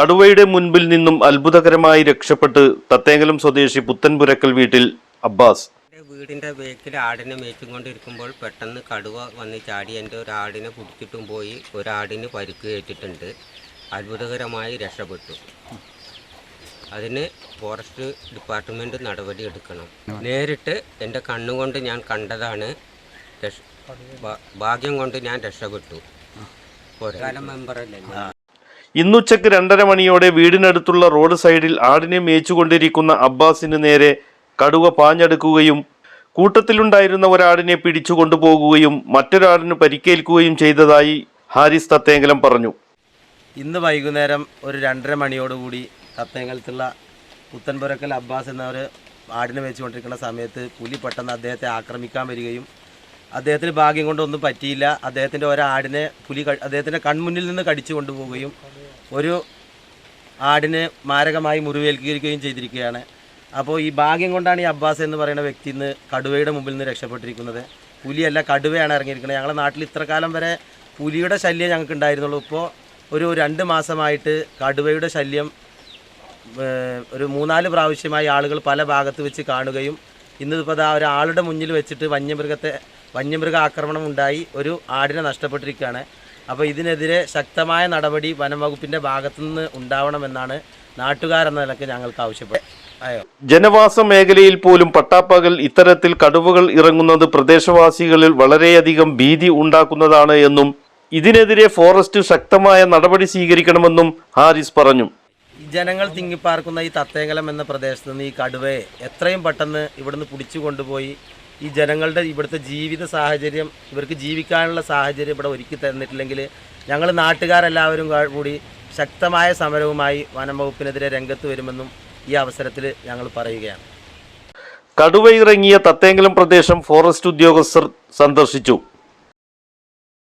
കടുവയുടെ മുൻപിൽ നിന്നും അത്ഭുതകരമായി രക്ഷപ്പെട്ട് തത്തേങ്കലം സ്വദേശി പുത്തൻപുരക്കൽ വീട്ടിൽ അബ്ബാസ്. വീടിന്റെ വീടിന്റെ ബേക്കിൽ ആടിനെ മേച്ചുകൊണ്ടിരിക്കുമ്പോൾ പെട്ടെന്ന് കടുവ വന്ന് ചാടി എന്റെ ഒരു ആടിനെ പിടിച്ചിട്ടും പോയി ഒരാടിന് പരുക്ക് ഏറ്റിട്ടുണ്ട് അത്ഭുതകരമായി രക്ഷപ്പെട്ടു. അതിന് ഫോറസ്റ്റ് ഡിപ്പാർട്ട്മെന്റ് നടപടി എടുക്കണം. നേരിട്ട് എന്റെ കണ്ണുകൊണ്ട് ഞാൻ കണ്ടതാണ് രക്ഷ- ഭാഗ്യം കൊണ്ട് ഞാൻ രക്ഷപ്പെട്ടു. കാലം മെമ്പറല്ലേ? ഇന്നുച്ചക്ക് രണ്ടര മണിയോടെ വീടിനടുത്തുള്ള റോഡ് സൈഡിൽ ആടിനെ മേച്ചുകൊണ്ടിരിക്കുന്ന അബ്ബാസിന് നേരെ കടുവ പാഞ്ഞെടുക്കുകയും കൂട്ടത്തിലുണ്ടായിരുന്ന ഒരാടിനെ പിടിച്ചു കൊണ്ടുപോകുകയും മറ്റൊരാടിന് പരിക്കേൽക്കുകയും ചെയ്തതായി ഹാരിസ് തത്തേങ്കലം പറഞ്ഞു. ഇന്ന് വൈകുന്നേരം ഒരു രണ്ടര മണിയോടുകൂടി തത്തേങ്കലത്തുള്ള പുത്തൻപുരക്കൽ അബ്ബാസ് എന്നവർ ആടിനെ വെച്ചുകൊണ്ടിരിക്കുന്ന സമയത്ത് പുലി പെട്ടെന്ന് അദ്ദേഹത്തെ ആക്രമിക്കാൻ വരികയും അദ്ദേഹത്തിന് ഭാഗ്യം കൊണ്ടൊന്നും പറ്റിയില്ല. അദ്ദേഹത്തിന്റെ ഒരാടിനെ പുലി അദ്ദേഹത്തിന്റെ കൺമുന്നിൽ നിന്ന് കടിച്ചു കൊണ്ടുപോവുകയും ഒരു ആടിന് മാരകമായി മുറിവേൽക്കുകയും ചെയ്തിരിക്കുകയാണ്. അപ്പോൾ ഈ ഭാഗ്യം കൊണ്ടാണ് ഈ അബ്ബാസ് എന്ന് പറയുന്ന വ്യക്തി ഇന്ന് കടുവയുടെ മുമ്പിൽ നിന്ന് രക്ഷപ്പെട്ടിരിക്കുന്നത്. പുലിയല്ല കടുവയാണ് ഇറങ്ങിയിരിക്കുന്നത്. ഞങ്ങളുടെ നാട്ടിൽ ഇത്ര കാലം വരെ പുലിയുടെ ശല്യം ഞങ്ങൾക്ക് ഉണ്ടായിരുന്നുള്ളൂ. ഇപ്പോൾ ഒരു രണ്ട് മാസമായിട്ട് കടുവയുടെ ശല്യം ഒരു മൂന്നാൽ പ്രാവശ്യമായി ആളുകൾ പല ഭാഗത്ത് വെച്ച് കാണുകയും ഇന്നിപ്പോൾ ആ ഒരാളുടെ മുന്നിൽ വെച്ചിട്ട് വന്യമൃഗത്തെ വന്യമൃഗ ആക്രമണം ഉണ്ടായി ഒരു ആടിനെ നഷ്ടപ്പെട്ടിരിക്കുകയാണ്. അപ്പോൾ ഇതിനെതിരെ ശക്തമായ നടപടി വനംവകുപ്പിന്റെ ഭാഗത്തുനിന്ന് ഭാഗത്തു നിന്ന് ഉണ്ടാവണമെന്നാണ് നാട്ടുകാരെന്ന നിലയ്ക്ക് ഞങ്ങൾക്ക് ആവശ്യപ്പെട്ടത്. ജനവാസ മേഖലയിൽ പോലും പട്ടാപ്പകൽ ഇത്തരത്തിൽ കടുവകൾ ഇറങ്ങുന്നത് പ്രദേശവാസികളിൽ വളരെയധികം ഭീതി ഉണ്ടാക്കുന്നതാണ് എന്നും ഇതിനെതിരെ ഫോറസ്റ്റ് ശക്തമായ നടപടി സ്വീകരിക്കണമെന്നും ഹാരിസ് പറഞ്ഞു. ജനങ്ങൾ തിങ്ങിപ്പാർക്കുന്ന ഈ തത്തേങ്കലം എന്ന പ്രദേശത്ത് നിന്ന് ഈ കടുവയെ എത്രയും പെട്ടെന്ന് ഇവിടുന്ന് പിടിച്ചു കൊണ്ടുപോയി ഈ ജനങ്ങളുടെ ഇവിടുത്തെ ജീവിത സാഹചര്യം ഇവർക്ക് ജീവിക്കാനുള്ള സാഹചര്യം ഇവിടെ ഒരുക്കി തന്നിട്ടില്ലെങ്കിൽ ഞങ്ങൾ നാട്ടുകാരെല്ലാവരും കൂടി ശക്തമായ സമരവുമായി വനം വകുപ്പിനെതിരെ രംഗത്ത് വരുമെന്നും ഈ അവസരത്തിൽ ഞങ്ങൾ പറയുകയാണ്. കടുവയിറങ്ങിയ തത്തേങ്കലം പ്രദേശം ഫോറസ്റ്റ് ഉദ്യോഗസ്ഥർ സന്ദർശിച്ചു.